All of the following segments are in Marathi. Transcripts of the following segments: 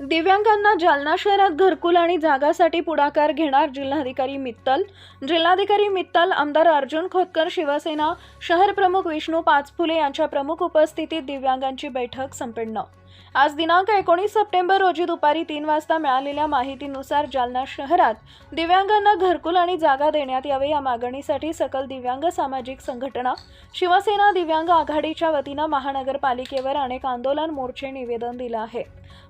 दिव्यांगांना जालना शहरात घरकुल आणि जागासाठी पुढाकार घेणार जिल्हाधिकारी मित्तल. जिल्हाधिकारी मित्तल आमदार अर्जुन खोतकर शिवसेना शहर प्रमुख विष्णू पाचफुले यांच्या प्रमुख उपस्थितीत दिव्यांगांची बैठक संपन्न. आज दिनांक एकोणीस सप्टेंबर रोजी दुपारी तीन वाजता मिळालेल्या माहितीनुसार जालना शहरात दिव्यांगांना घरकुल आणि जागा देण्यात यावे या मागणीसाठी सकल दिव्यांग सामाजिक संघटना शिवसेना दिव्यांग आघाडीच्या वतीनं महानगरपालिकेवर अनेक आंदोलन मोर्चे निवेदन दिलं आहे.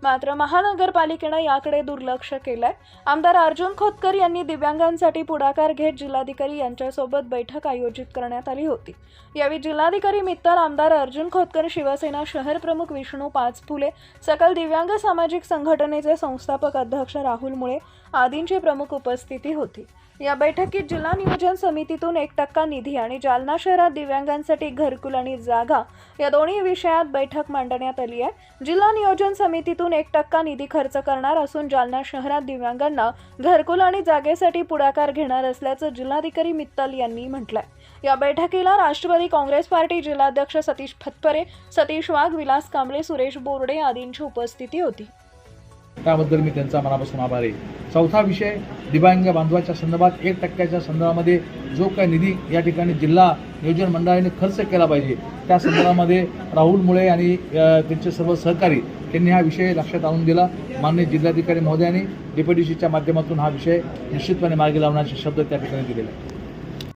मात्र महा महानगरपालिकेनं याकडे दुर्लक्ष केलंय. आमदार अर्जुन खोतकर यांनी दिव्यांगांसाठी पुढाकार घेत जिल्हाधिकारी यांच्यासोबत बैठक आयोजित करण्यात आली होती. यावेळी जिल्हाधिकारी मित्तल आमदार अर्जुन खोतकर शिवसेना शहर प्रमुख विष्णू पाचफुले सकल दिव्यांग सामाजिक संघटनेचे संस्थापक अध्यक्ष राहुल मुळे आदींची प्रमुख उपस्थिती होती. या बैठकीत जिल्हा नियोजन समितीतून एक टक्का निधी आणि जालना शहरात दिव्यांगांसाठी घरकुल आणि जागा या दोन्ही विषयात बैठक मांडण्यात आली आहे. जिल्हा नियोजन समितीतून एक टक्का निधी खर्च करणार असून जालना शहरात दिव्यांगांना घरकुल आणि जागेसाठी पुढाकार घेणार असल्याचं जिल्हाधिकारी मित्तल यांनी म्हटलंय. या बैठकीला राष्ट्रवादी काँग्रेस पार्टी जिल्हाध्यक्ष सतीश फतपरे सतीश वाघ विलास कांबळे सुरेश बोर्डे आदींची उपस्थिती होती. त्याबद्दल मी त्यांचा मनापासून आभार आहे. चौथा विषय दिव्यांग बांधवाच्या संदर्भात एक टक्क्याच्या संदर्भामध्ये जो काही निधी या ठिकाणी जिल्हा नियोजन मंडळाने खर्च केला पाहिजे त्या संदर्भामध्ये राहुल मुळे आणि त्यांचे सर्व सहकारी त्यांनी हा विषय लक्षात आणून दिला. माननीय जिल्हाधिकारी महोदयांनी डेप्युटीसीच्या माध्यमातून हा विषय निश्चितपणे मार्गी लावण्याचे शब्द त्या ठिकाणी दिलेले आहेत.